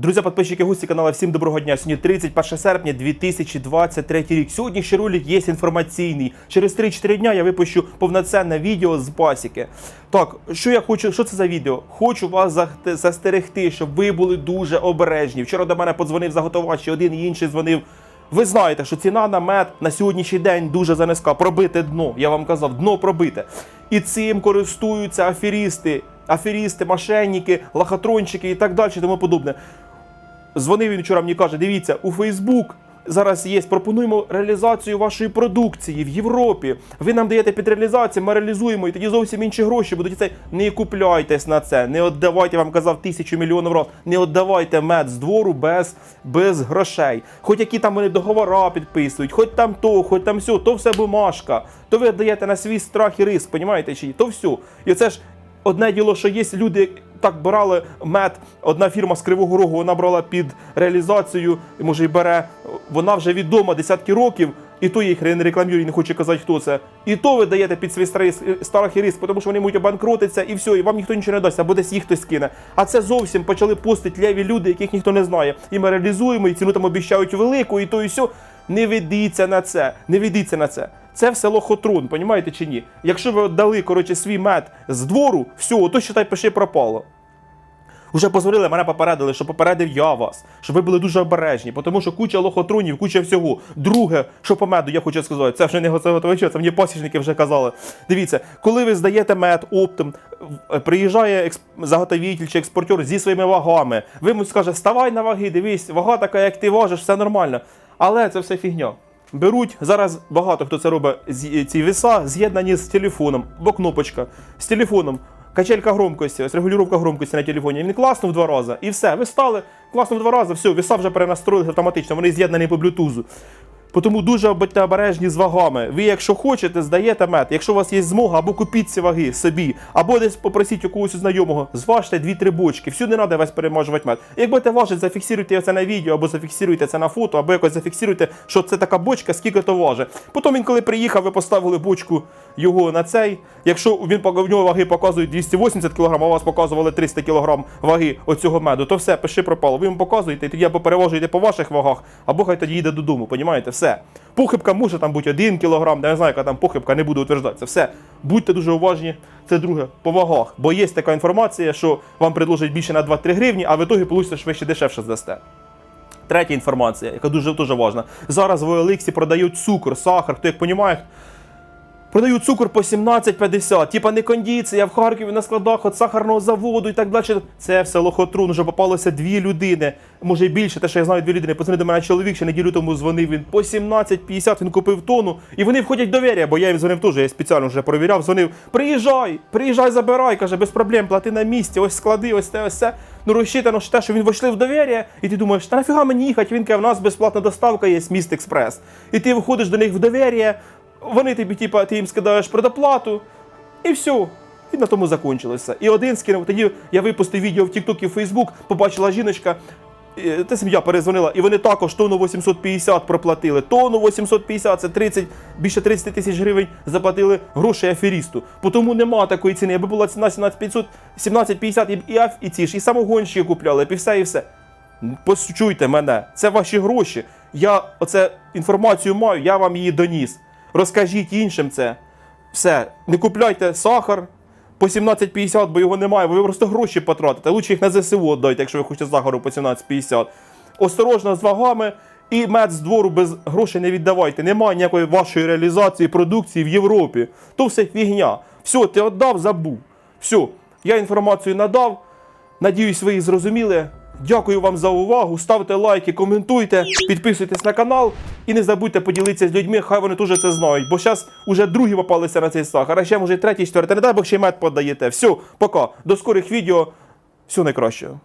Друзі, підписчики гості каналу, всім доброго дня. Сьогодні 31 серпня 2023 рік. Сьогодні ще ролик є інформаційний. Через 3-4 дня я випущу повноцінне відео з пасіки. Так, що я хочу, що це за відео? Хочу вас застерегти, щоб ви були дуже обережні. Вчора до мене подзвонив заготовач, один і інший дзвонив. Ви знаєте, що ціна на мед на сьогоднішній день дуже занизька. Пробите дно. Я вам казав, дно пробите. І цим користуються аферісти, аферісти, мошенники, лохотрончики і так далі, тому подобне. Дзвонив він вчора, мені каже: дивіться, у Фейсбук зараз є. Пропонуємо реалізацію вашої продукції в Європі. Ви нам даєте під реалізацію, ми реалізуємо, і тоді зовсім інші гроші будуть. Це не купляйтесь на це, не віддавайте, вам казав тисячу мільйонів разів, не віддавайте мед з двору без, без грошей. Хоч які там вони договора підписують, хоч там то, хоч там все, то все бумажка. То ви даєте на свій страх і риск, понімаєте чи? То все. І це ж одне діло, що є люди. Так брали мед. Одна фірма з Кривого Рогу вона брала під реалізацію, і, може, і бере. Вона вже відома десятки років, і то їх не рекламую, і не хочу казати, хто це. І то ви даєте під свій і риск, тому що вони можуть обанкротитися і все, і вам ніхто нічого не дасть, або десь їх хтось кине. А це зовсім почали постити леві люди, яких ніхто не знає. І ми реалізуємо, і ціну там обіщають велику, і то, і все. Не ведіться на це, не ведіться на це. Це все лохотрон, понімаєте чи ні? Якщо ви віддали, коротше, свій мед з двору, все, то считай, пиши пропало. Уже позвонили, мене попередили, що попередив я вас, щоб ви були дуже обережні, тому що куча лохотрунів, куча всього. Друге, що по меду, я хочу сказати, це вже не готовича, це мені посічники вже казали. Дивіться, коли ви здаєте мед оптом, приїжджає експ... заготовитель чи експортер зі своїми вагами, ви йому скаже, ставай на ваги, дивись, вага така, як ти важиш, все нормально. Але це все фігня. Беруть зараз багато хто це робить ці веса з'єднані з телефоном, бо кнопочка з телефоном. Качелька громкості, ось регулювання громкості на телефоні. Він класно в два рази. І все, ви стали класно в два рази, все, веса вже перенастроїли автоматично, вони з'єднані по блютузу. Тому дуже будьте обережні з вагами. Ви, якщо хочете, здаєте мед. Якщо у вас є змога, або купіть ці ваги собі, або десь попросіть у когось знайомого, зважте дві-три бочки. Всюди не треба весь переможувати мед. Як будете важити, зафіксируйте це на відео, або зафіксируйте це на фото, або якось зафіксируйте, що це така бочка, скільки то важить. Потім він, коли приїхав, ви поставили бочку його на цей. Якщо він в нього ваги показують 280 кг, а у вас показували 300 кг ваги оцього меду, то все, пиши пропало. Ви йому показуєте, і тоді або перевожуєте по ваших вагах, або хай тоді їде додому, понімаєте? Все. Похибка може там бути 1 кг, я не знаю, яка там похибка, не буду утверждатися. Все. Будьте дуже уважні. Це друге, по вагах. Бо є така інформація, що вам предложать більше на 2-3 гривні, а в ітогі вийде, що ви ще дешевше здасте. Третя інформація, яка дуже дуже важна. Зараз в OLX продають цукор, сахар, хто як розуміє, Продають цукор по 17,50, типа не кондиція, в Харкові на складах від сахарного заводу і так далі. Це все лохотрун. Вже попалося дві людини, може і більше, те, що я знаю дві людини. Позвонив до мене чоловік, ще неділю тому дзвонив. Він по 17,50 він купив тонну, і вони входять довір'я, бо я їм дзвонив теж, я спеціально вже перевіряв. Дзвонив, приїжджай, приїжджай, забирай, каже, без проблем, плати на місці, ось склади, ось те, ось це. Ну розчитано ж те, що він вийшли в довір'я, і ти думаєш, та нафіга мені їхати? Він каже, в нас безплатна доставка є, міст експрес. І ти виходиш до них в довір'я, вони тобі, типа, ти їм скидаєш предоплату, і все. І на тому закончилося. І один скинув. Тоді я випустив відео в TikTok і в Facebook, побачила жіночка. Та сім'я перезвонила, і вони також тонну 850 проплатили. Тонну 850 це 30, більше 30 тисяч гривень заплатили грошей аферісту. Тому нема такої ціни. Якби була ціна 17,500, 17,50 і, і, аф- і ці ж, і самогонщики купляли, і все, і все. Почуйте мене, це ваші гроші. Я оце інформацію маю, я вам її доніс. Розкажіть іншим це. Все, не купляйте сахар по 17,50, бо його немає, бо ви просто гроші потратите. Лучше їх на ЗСУ віддайте, якщо ви хочете сахару по 17,50. Осторожно з вагами і мед з двору без грошей не віддавайте. Немає ніякої вашої реалізації продукції в Європі. То все фігня. Все, ти віддав, забув. Все, я інформацію надав. Надіюсь, ви її зрозуміли. Дякую вам за увагу. Ставте лайки, коментуйте, підписуйтесь на канал і не забудьте поділитися з людьми, хай вони теж це знають. Бо зараз уже другі попалися на цей сахар, а ще може третій, четвертий. Не дай Бог ще й мед подаєте. Все, пока. До скорих відео. Всього найкращого.